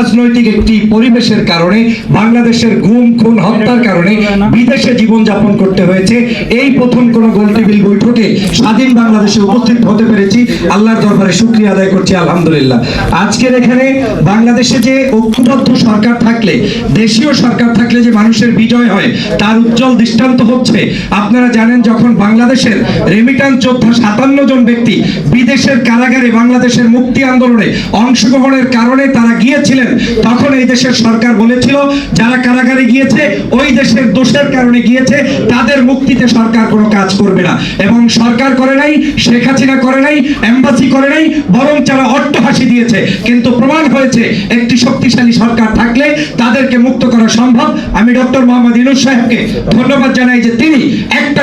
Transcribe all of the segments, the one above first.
অরাজনৈতিক একটি পরিবেশের কারণে, বাংলাদেশের গুম, খুন, হত্যার কারণে বিদেশে জীবনযাপন করতে হয়েছে। এই প্রথম কোন গোল টেবিল বৈঠকে স্বাধীন বাংলাদেশে উপস্থিত হতে পেরেছি। আল্লাহর দরবারে শুক্রিয়া আদায় করছি, আলহামদুলিল্লাহ। আজকের এখানে বাংলাদেশে যে ঐক্যবদ্ধ সরকার থাকলে, দেশীয় সরকার থাকলে যে মানুষের বিজয় হয়, তার উজ্জ্বল দৃষ্টান্ত হচ্ছে। আপনারা জানেন, যখন বাংলাদেশের রেমিটান যোদ্ধা সাতান্ন জন ব্যক্তি বিদেশের কারাগারে বাংলাদেশের মুক্তি আন্দোলনে অংশগ্রহণের কারণে তারা গিয়েছিলেন তখন এই দেশের সরকার বলেছিল, যারা কারাগারে গিয়েছে, ওই দেশের দোষের কারণে গিয়েছে, তাদের মুক্তিতে সরকার কোনো কাজ করবে না। এবং সরকার করে নাই, শেখ হাসিনা করে নাই, এম্বাসি করে নাই, বরং যারা অট্টহাসি দিয়েছে। কিন্তু প্রমাণ হয়েছে, একটি শক্তিশালী সরকার থাকলে তাদেরকে মুক্ত করা সম্ভব। আমি ডক্টর মোহাম্মদ ইনুস সাহেবকে ধন্যবাদ জানাই যে তিনি একটা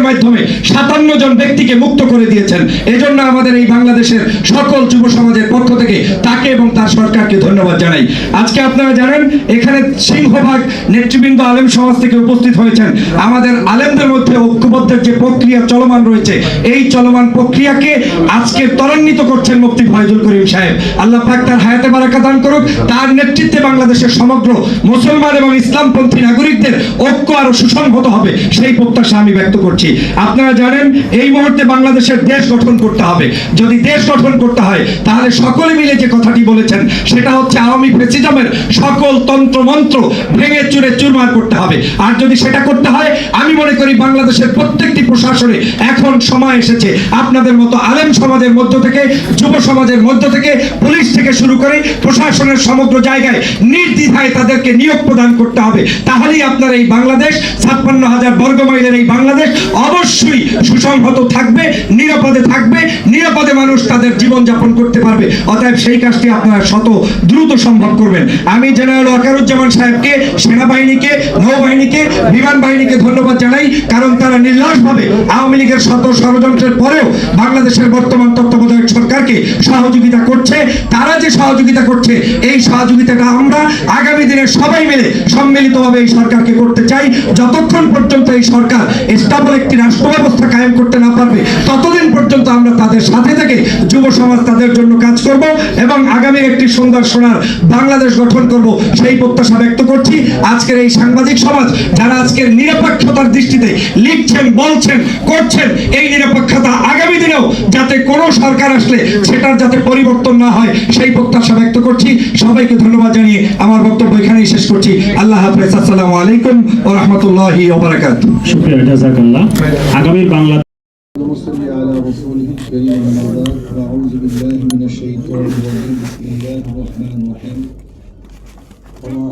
টেলিফোনের মাধ্যমে সাতান্ন জন ব্যক্তিকে মুক্ত করে দিয়েছেন। এজন্য আমাদের এই বাংলাদেশের সকল যুব সমাজের পক্ষ থেকে তাকে এবং তার সরকারকে ধন্যবাদ জানাই। আজকে আপনারা জানেন, এখানে সিংহভাগ নেতৃবৃন্দ আলেম সমাজ থেকে উপস্থিত হয়েছেন। আমাদের আলেমদের মধ্যে ঐক্যবদ্ধের যে প্রক্রিয়া চলমান রয়েছে, এই চলমান প্রক্রিয়াকে আজকে ত্বরান্বিত করছেন মুফতি ফয়জুল করিম সাহেব। আল্লাহ পাক তার হায়াতে বারাকা দান করুক। তার নেতৃত্বে বাংলাদেশের সমগ্র মুসলমান এবং ইসলামপন্থী নাগরিকদের ঐক্য আরও সুসংহত হবে, সেই প্রত্যাশা আমি ব্যক্ত করছি। আপনারা জানেন, এই মুহূর্তে বাংলাদেশের দেশ গঠন করতে হবে। যদি দেশ গঠন করতে হয়, তাহলে সকলে মিলে যে কথাটি বলেছেন, সেটা হচ্ছে আওয়ামী ফেসিজমের সকল তন্ত্র মন্ত্র ভেঙে চুরে চুরমার করতে হবে। আর যদি সেটা করতে হয়, আমি মনে করি বাংলাদেশের প্রত্যেকটি প্রশাসনে এখন সময় এসেছে। আপনাদের মতো আলেম সমাজের মধ্য থেকে, যুব সমাজের মধ্য থেকে, পুলিশ থেকে শুরু করে প্রশাসনের সমগ্র জায়গায় নির্দ্বিধায় তাদেরকে নিয়োগ প্রদান করতে হবে। তাহলেই আপনার এই বাংলাদেশ, ছাপ্পান্ন হাজার বর্গ মাইলের এই বাংলাদেশ অবশ্যই সুসংহত থাকবে, নিরাপদে থাকবে, নিরাপদে মানুষ তাদের জীবন যাপন করতে পারবে। অতএব সেই কাজটি আপনারা শত দ্রুত সম্ভব করবেন। আমি জেনারেল ওয়াকারুজ্জামান সাহেবকে, সেনাবাহিনীকে, নৌবাহিনীকে, বিমান বাহিনীকে ধন্যবাদ জানাই, কারণ তারা নির্লসভাবে আওয়ামী লীগের শত ষড়যন্ত্রের পরেও বাংলাদেশের বর্তমান তত্ত্বাবধায়ক সরকারকে সহযোগিতা করছে? তারা যে সহযোগিতা করছে, এই সহযোগিতাটা আমরা আগামী দিনে সবাই মিলে সম্মিলিতভাবে এই সরকারকে করতে চাই। যতক্ষণ পর্যন্ত এই সরকার স্টাবল একটি রাষ্ট্র ব্যবস্থা কায়েম করতে না পারবে, ততদিন পর্যন্ত আমরা তাদের সাথে থেকে যুব সমাজ তাদের জন্য কাজ করব এবং আগামী একটি সুন্দর সোনার বাংলাদেশ গঠন করব সেই প্রত্যাশা ব্যক্ত করছি। আজকের এই সাংবাদিক সমাজ যারা আজকের নিরপেক্ষতার দৃষ্টিতে লিখছেন, বলছেন, করছেন, এই নিরপেক্ষতা আগামী দিনেও যাতে কোনো সরকার আসলে সেটার যাতে পরিবর্তন না হয় সেই প্রত্যাশা ব্যক্ত করছি সবাইকে ধন্যবাদ জানিয়ে আমার বক্তব্য এখানেই শেষ করছি আল্লাহ হাফেজ আসসালামু আলাইকুম ও রহমতুল্লাহি ওবরাকাত শুক্রিয়া জাজাকাল্লাহ আগামী বাংলা اللهم صل على رسوله الكريم المولى واعوذ بالله من الشيطان الرجيم بسم الله الرحمن الرحيم وما